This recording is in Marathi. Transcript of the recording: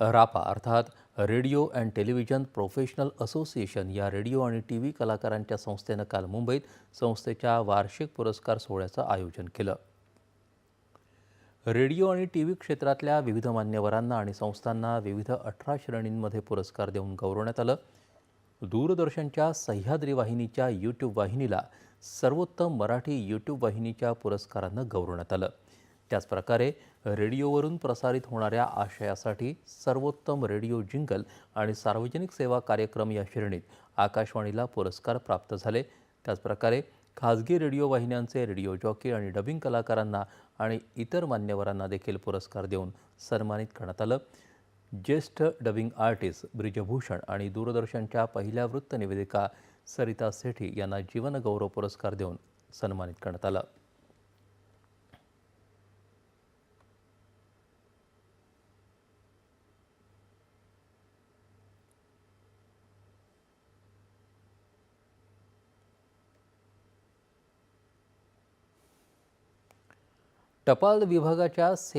रापा अर्थात radio and television professional association या रेडिओ आणि टी व्ही कलाकारांच्या संस्थेनं काल मुंबईत संस्थेच्या वार्षिक पुरस्कार सोहळ्याचं आयोजन केलं. रेडिओ आणि टी व्ही क्षेत्रातल्या विविध मान्यवरांना आणि संस्थांना विविध अठरा श्रेणींमध्ये पुरस्कार देऊन गौरवण्यात आलं. दूरदर्शनच्या सह्याद्री वाहिनीच्या यूट्यूब वाहिनीला सर्वोत्तम मराठी यूट्यूब वाहिनीच्या पुरस्कारानं गौरवण्यात आलं. त्याचप्रकारे रेडिओवरून प्रसारित होणाऱ्या आशयासाठी सर्वोत्तम रेडिओ जिंगल आणि सार्वजनिक सेवा कार्यक्रम या श्रेणीत आकाशवाणीला पुरस्कार प्राप्त झाले. त्याचप्रकारे खाजगी रेडिओ वाहिन्यांचे रेडिओ जॉकी आणि डबिंग कलाकारांना आणि इतर मान्यवरांना देखील पुरस्कार देऊन सन्मानित करण्यात आलं. ज्येष्ठ डबिंग आर्टिस्ट ब्रिजभूषण आणि दूरदर्शनच्या पहिल्या वृत्तनिवेदिका सरिता सेठी यांना जीवनगौरव पुरस्कार देऊन सन्मानित करण्यात आलं. टपाल विभागाच्या से